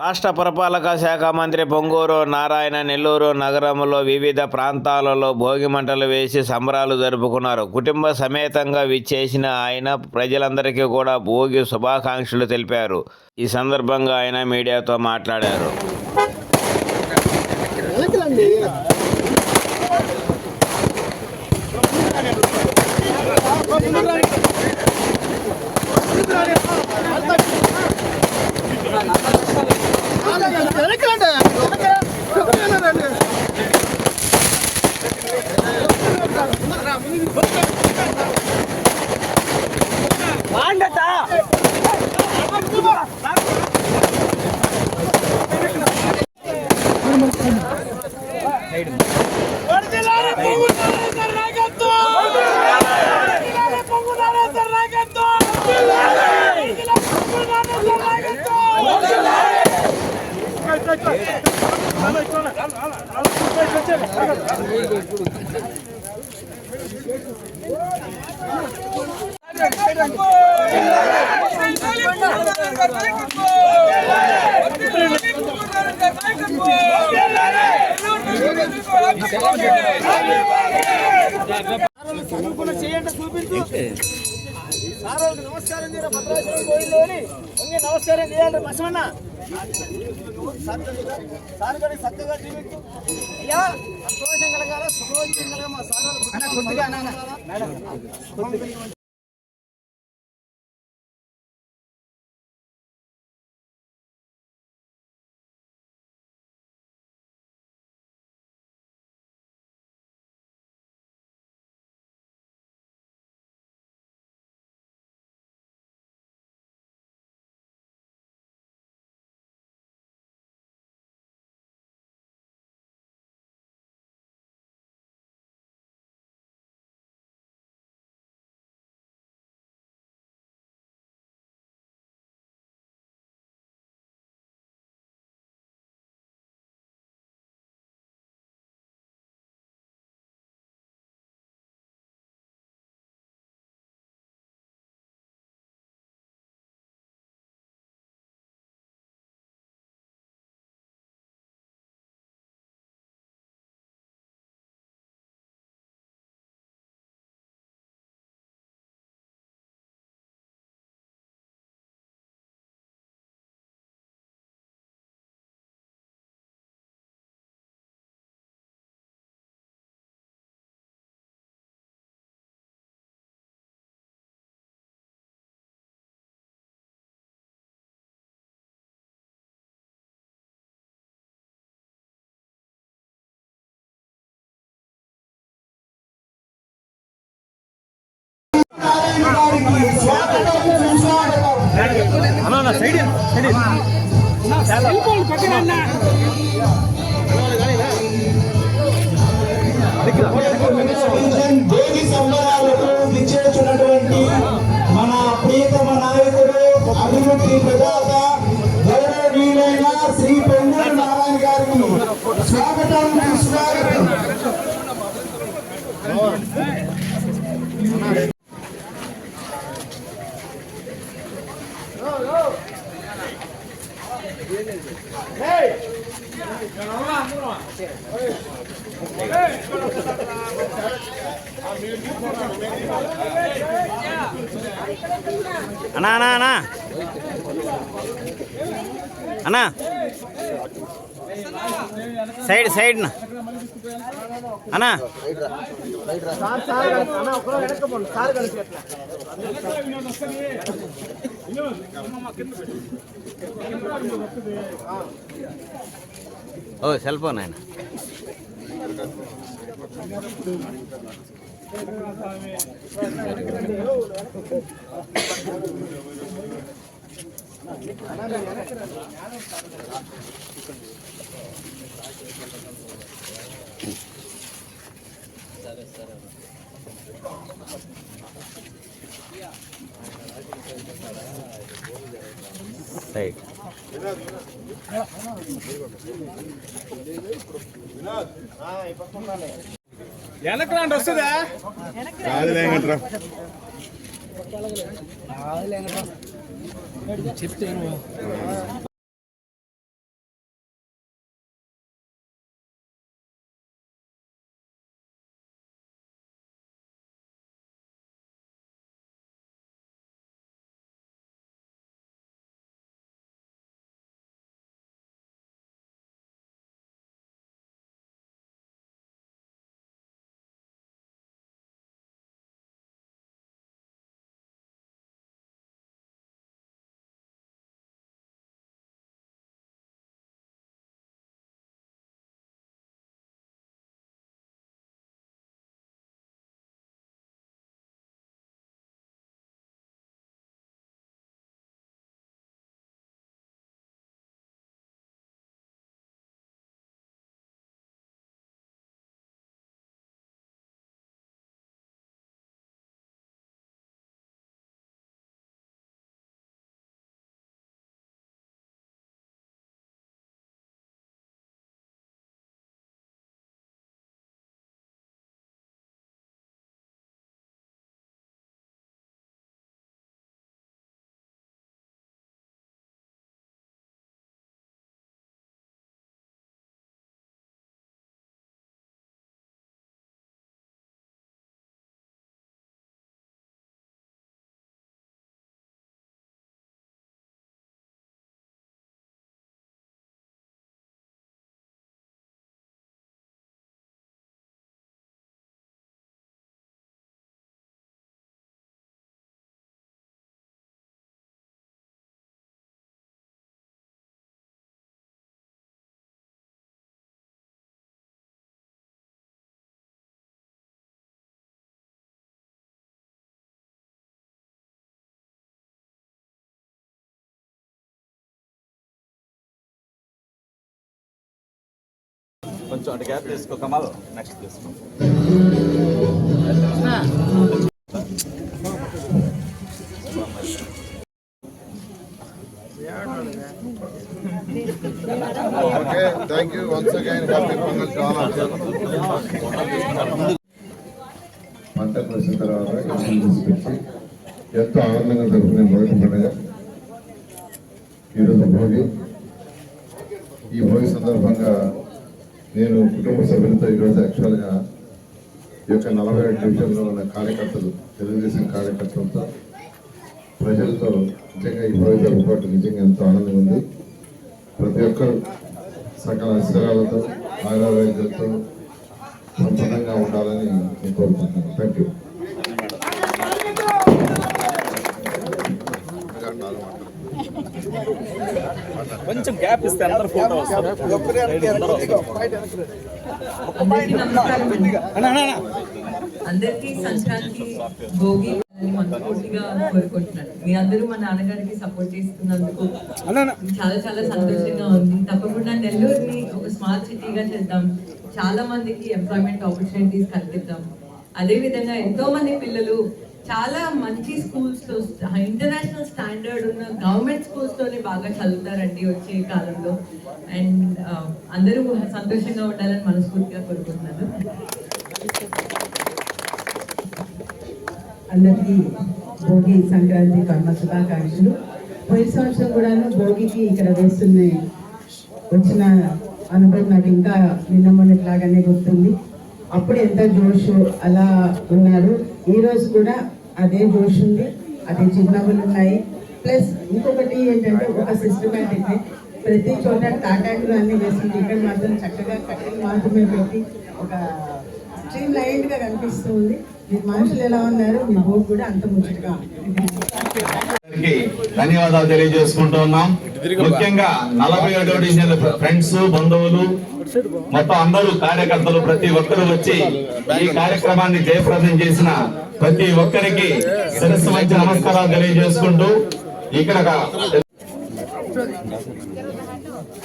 రాష్ట్ర పురపాలక శాఖ మంత్రి పొంగూరు నారాయణ నెల్లూరు నగరంలో వివిధ ప్రాంతాలలో భోగి మంటలు వేసి సంబరాలు జరుపుకున్నారు. కుటుంబ సమేతంగా విచ్చేసిన ఆయన ప్రజలందరికీ కూడా భోగి శుభాకాంక్షలు తెలిపారు. ఈ సందర్భంగా ఆయన మీడియాతో మాట్లాడారు. వర్ధిల్లాలి పొంగు నరేందర్ నాయకత్వం! నమస్కారం భద్రాచలం నమస్కారం చేయాలి బసవన్న సార్ గారి సత్యగా జీవిస్తూ అయ్యా సంతోషం కలగాల సుఖోజం కలగా మా సారోళ్ళు కొద్దిగా. అన్న సైడ్ సైడ్ సెల్ ఫోన్ పక్కన అన్న దేవి అన్నా అన్నా అన్నా అన్నా సైడ్ సైడ్ నా. అన్నా సార్ సార్ అన్న ఒకరు వెనక్కపోండి సార్ కలిసి ఎట్లా ఓ సెల్ ఫోన్ ఆయన సైడ్ వెనక్రాండి వస్తుందా? చెప్తే కొంచెం అటు గ్యాప్ తీసుకో కమాల్ నెక్స్ట్ తీసుకో Okay, thank you once again. Happy Pongal to all of you. పంటకు వచ్చిన తర్వాత ఎంతో ఆనందంగా జరుపుకునే మొదటి పండుగ ఈరోజు భోగి ఈ భోగి సందర్భంగా నేను కుటుంబ సభ్యులతో ఈరోజు యాక్చువల్గా ఈ యొక్క నలభై ఏడు డివిజన్లో ఉన్న కార్యకర్తలు తెలుగుదేశం కార్యకర్తలతో ప్రజలతో నిజంగా ఈ భోగి జరుపుకోవడం నిజంగా ఎంతో ఆనందంగా ఉంది. ప్రతి ఒక్కరు సకల అక్షరాలతో ఆయుర్వేదాలతో సంపన్నంగా ఉండాలని నేను కోరుకుంటున్నాను. థ్యాంక్ యూ కొంచెం గ్యాప్ ఇస్తే అందరు ఫోటో అందరికీ సంక్రాంతి భోగి మనస్ఫూర్తిగా కోరుకుంటున్నాను. మీ అందరూ మా నాన్నగారికి సపోర్ట్ చేస్తున్నందుకు చాలా చాలా సంతోషంగా ఉంది. తప్పకుండా నెల్లూరుని ఒక స్మార్ట్ సిటీగా చేద్దాం. చాలా మందికి ఎంప్లాయ్మెంట్ ఆపర్చునిటీస్ కల్పిద్దాం. అదే విధంగా ఎంతో మంది పిల్లలు చాలా మంచి స్కూల్స్లో ఇంటర్నేషనల్ స్టాండర్డ్ ఉన్న గవర్నమెంట్ స్కూల్స్లోనే బాగా చదువుతారండి వచ్చే కాలంలో. అండ్ అందరూ సంతోషంగా ఉండాలని మనస్ఫూర్తిగా కోరుకుంటున్నాను. అందరికీ భోగి సంక్రాంతి కర్మ శుభాకాంక్షలు. పోయిన సంవత్సరం కూడాను భోగికి ఇక్కడ వేస్తున్న వచ్చిన అనుభవం నాకు ఇంకా నిన్న మొన్నట్లాగానే గుర్తుంది. అప్పుడు ఎంత జోష్ అలా ఉన్నారు. ఈరోజు కూడా అదే జోష్ ఉంది అదే చిరునవ్వులు ఉన్నాయి. ప్లస్ ఇంకొకటి ఏంటంటే ఒక సిస్టమేటిక్ ప్రతి చోట తాటాకులు అన్ని వేసింది ఇక్కడ మాత్రం చక్కగా కట్టెలు మాత్రమే పెట్టి ఒక స్ట్రీమ్ లైన్గా గా కనిపిస్తూ ఉంది మీ మనుషులు ఎలా ఉన్నారు? మీ కూడా అంత ముచ్చటగా ధన్యవాదాలు తెలియజేసుకుంటూ ఉన్నాం. ముఖ్యంగా నలభై ఏడో డివిజన్ ఫ్రెండ్స్ బంధువులు మొత్తం అందరూ కార్యకర్తలు ప్రతి ఒక్కరు వచ్చి ఈ కార్యక్రమాన్ని జయప్రదం చేసిన ప్రతి ఒక్కరికి శిరస్సు మంచి నమస్కారాలు తెలియజేసుకుంటూ ఇక్కడ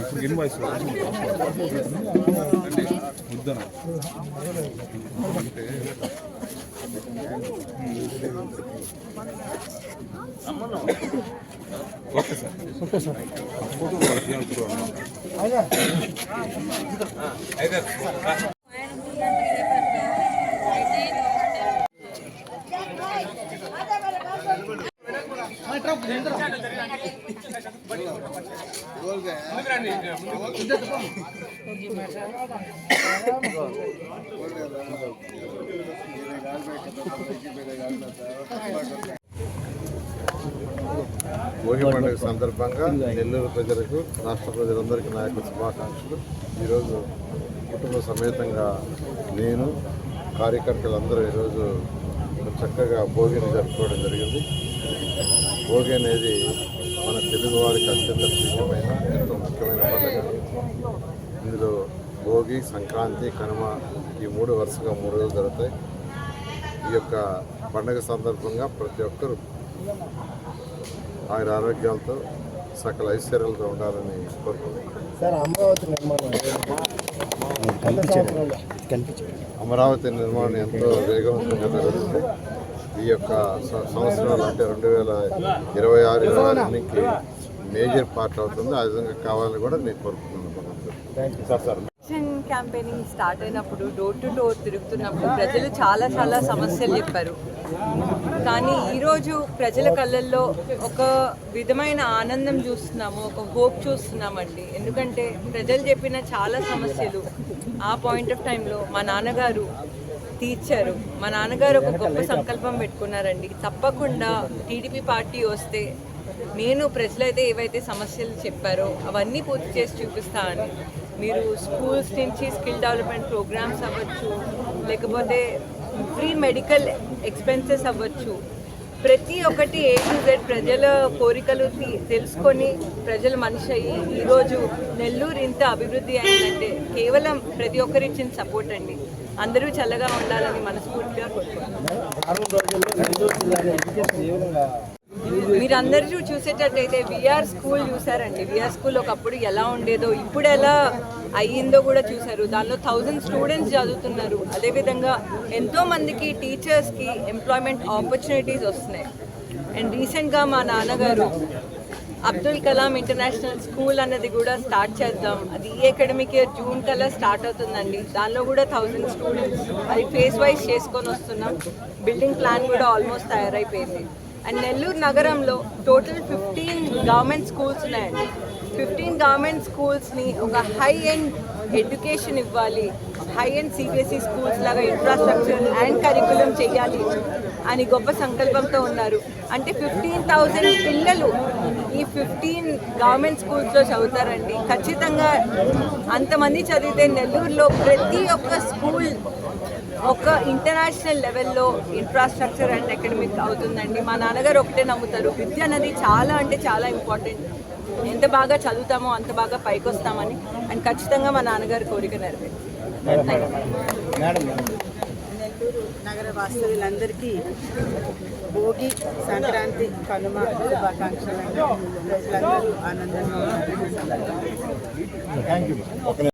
ఇప్పుడు invoice వద్దనా okay sir okay sir Bhogi పండుగ సందర్భంగా నెల్లూరు ప్రజలకు రాష్ట్ర ప్రజలందరికీ నా యొక్క శుభాకాంక్షలు. ఈరోజు కుటుంబ సమేతంగా నేను కార్యకర్తలందరూ ఈరోజు చక్కగా భోగిని జరుపుకోవడం జరిగింది. భోగి అనేది మన తెలుగు వారికి అత్యంత ప్రియమైన ఎంతో ముఖ్యమైన పండుగ. ఇందులో భోగి సంక్రాంతి కనుమ ఈ మూడు వరుసగా మూడు రోజులు జరుగుతాయి. ఈ యొక్క పండుగ సందర్భంగా ప్రతి ఒక్కరూ ఆయన ఆరోగ్యాలతో సకల ఐశ్వర్యాలతో ఉండాలని కోరుకుంటున్నాను అమరావతి నిర్మాణం ఎంతో వేగవంతంగా జరుగుతుంది. ఈ యొక్క సంవత్సరాలు అంటే రెండు వేల ఇరవై ఆరు ఇరవై ఆరు ఎన్నికకి మేజర్ పార్ట్ అవుతుంది. ఆ విధంగా కావాలని కూడా నేను కోరుకుంటున్నాను. ఎలక్షన్ క్యాంపెయినింగ్ స్టార్ట్ అయినప్పుడు డోర్ టు డోర్ తిరుగుతున్నప్పుడు ప్రజలు చాలా చాలా సమస్యలు చెప్పారు. కానీ ఈరోజు ప్రజల కళ్ళల్లో ఒక విధమైన ఆనందం చూస్తున్నాము ఒక హోప్ చూస్తున్నామండి. ఎందుకంటే ప్రజలు చెప్పిన చాలా సమస్యలు ఆ పాయింట్ ఆఫ్ టైంలో మా నాన్నగారు తీర్చారు. మా నాన్నగారు ఒక గొప్ప సంకల్పం పెట్టుకున్నారండి. తప్పకుండా టీడీపీ పార్టీ వస్తే నేను ప్రజలైతే ఏవైతే సమస్యలు చెప్పారో అవన్నీ పూర్తి చేసి చూపిస్తా అని. మీరు స్కూల్స్ నుంచి స్కిల్ డెవలప్మెంట్ ప్రోగ్రామ్స్ అవ్వచ్చు లేకపోతే ఫ్రీ మెడికల్ ఎక్స్పెన్సెస్ అవ్వచ్చు. ప్రతి ఒక్కటి ఏ టు జెడ్ ప్రజల కోరికలు తీ- తెలుసుకొని ప్రజల మనిషి అయ్యి ఈరోజు నెల్లూరు ఇంత అభివృద్ధి అయిందంటే కేవలం ప్రతి ఒక్కరు ఇచ్చిన సపోర్ట్ అండి. అందరూ చల్లగా ఉండాలని మనస్ఫూర్తిగా కోరుకుంటున్నాను మీరందరూ చూసేటట్టయితే విఆర్ స్కూల్ చూసారండి. విఆర్ స్కూల్ ఒకప్పుడు ఎలా ఉండేదో ఇప్పుడు ఎలా అయ్యిందో కూడా చూశారు. దానిలో థౌజండ్ స్టూడెంట్స్ చదువుతున్నారు. అదేవిధంగా ఎంతో మందికి టీచర్స్కి ఎంప్లాయ్మెంట్ ఆపర్చునిటీస్ వస్తున్నాయి. అండ్ రీసెంట్గా మా నాన్నగారు అబ్దుల్ కలాం ఇంటర్నేషనల్ స్కూల్ అన్నది కూడా స్టార్ట్ చేద్దాం. అది ఈ అకాడమిక్ ఇయర్ జూన్ కల్లా స్టార్ట్ అవుతుందండి. దానిలో కూడా థౌజండ్ స్టూడెంట్స్ అది ఫేస్ వైజ్ చేసుకొని వస్తున్నాం. బిల్డింగ్ ప్లాన్ కూడా ఆల్మోస్ట్ తయారైపోయింది. అండ్ నెల్లూరు నగరంలో టోటల్ ఫిఫ్టీన్ గవర్నమెంట్ స్కూల్స్ ఉన్నాయండి. ఫిఫ్టీన్ గవర్నమెంట్ స్కూల్స్ని ఒక హై ఎండ్ ఎడ్యుకేషన్ ఇవ్వాలి. హై అండ్ సిబిఎస్ఈ స్కూల్స్ లాగా ఇన్ఫ్రాస్ట్రక్చర్ అండ్ కరికులం చేయాలి అని గొప్ప సంకల్పంతో ఉన్నారు. అంటే ఫిఫ్టీన్ థౌజండ్ పిల్లలు ఈ ఫిఫ్టీన్ గవర్నమెంట్ స్కూల్స్లో చదువుతారండి. ఖచ్చితంగా అంతమంది చదివితే నెల్లూరులో ప్రతి ఒక్క స్కూల్ ఒక ఇంటర్నేషనల్ లెవెల్లో ఇన్ఫ్రాస్ట్రక్చర్ అండ్ అకాడమిక్ అవుతుందండి. మా నాన్నగారు ఒకటే నమ్ముతారు. విద్య అనేది చాలా అంటే చాలా ఇంపార్టెంట్ ఎంత బాగా చదువుతామో అంత బాగా పైకి వస్తామని అండ్ ఖచ్చితంగా మా నాన్నగారి కోరిక నెరవేరు నెల్లూరు నగర వాస్తవ్యులందరికీ భోగి సంక్రాంతి కనుమ శుభాకాంక్షలు. ప్రజలందరూ ఆనందంగా ఉన్నారు.